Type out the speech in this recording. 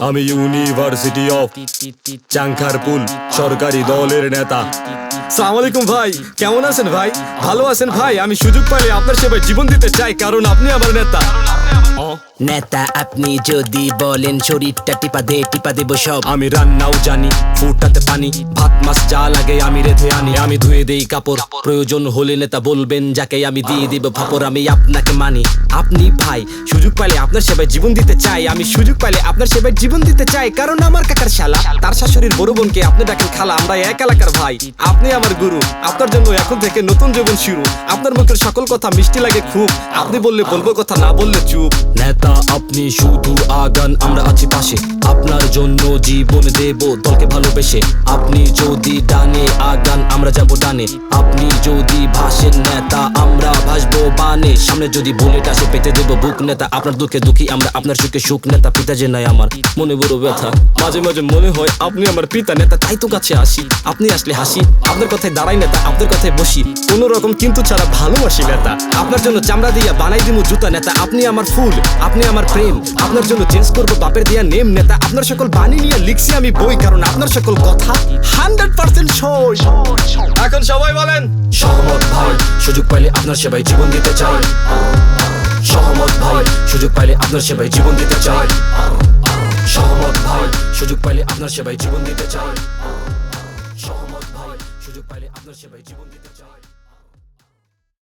আমি university of Chankharpul সরকারি দলের নেতা। সালাম ভাই, কেমন আছেন ভাই? ভালো আছেন ভাই? আমি সুযোগ পাইলে আপনার সেবায় জীবন দিতে চাই, কারণ আপনি আমার নেতা। নেতা আপনি যদি বলেন শরীরটা টিপা দে টিপা দেবো সব। আমি রান্নাও জানি ফুটাতে পানি ভাত মাছ যা লাগে আমি রেধে আনি। আমি ধুয়ে দেই কাপড় প্রয়োজন হলে নেতা বলবেন যাকে আমি দিয়ে দিব ফাপড় আমি আপনাকে মানি। আপনি ভাই সুযোগ পাইলে আপনার সেবায় জীবন দিতে চাই। আমি সুযোগ পাইলে আপনার সেবায় জীবন দিতে চাই। কারণ আমার কাকার শালা তার শাশুড়ির বড় বোনকে আপনি ডাকেন খালা আমরা এক এলাকার ভাই। আপনি আমার গুরু আপনার জন্য এখন থেকে নতুন জীবন শুরু। আপনার মুখের সকল কথা মিষ্টি লাগে খুব। আপনি বললে বলব কথা না বললে চুপ। নেতা আপনি শুধু আগান, আমরা আছি পাশে। আপনার জন্য জীবন দেব, দলকে ভালোবেসে। আপনি যদি ডানে আগান, আমরা যাব ডানে। আপনি যদি ভাসেন, নেতা, আমরা ভাসবো বানে সামনে যদি বুলেট আসে পেতে দেব বুক নেতা। আপনার দুঃখে দুঃখী আমরা আপনার সুখে সুখ নেতা। পিতা যে নাই আমার মনে বড় ব্যথা। মাঝে মাঝে মনে হয় আপনি আমার পিতা নেতা। তাই তো কাছে আসি। আপনি আসলে হাসি আপনার কথায় দাঁড়াই নেতা আপনার কথায় বসি। কোন রকম কিন্তু ছাড়া ভালোবাসি নেতা। আপনার জন্য চামড়া দিয়া বানাই দিমু জুতা নেতা। আপনি আমার ফুল আপনি আমার প্রেম। আপনার জন্য চেঞ্জ করব বাপের দিয়া নেম নেতা। আপনার সকল বাণী নিয়ে লিখছি আমি বই কারণ আপনার সকল কথা হান্ড্রেড পার্সেন্ট এখন সবাই বলেন ভাই সুযোগ পাইলে আপনার সেবায় জীবন দিতে চাই। সহমত ভাই, সুযোগ পাইলে আপনার সেবায় জীবন দিতে চাই। সহমত ভাই, সুযোগ পাইলে আপনার সেবায় জীবন দিতে চাই। সহমত ভাই, সুযোগ পাইলে আপনার সেবায় জীবন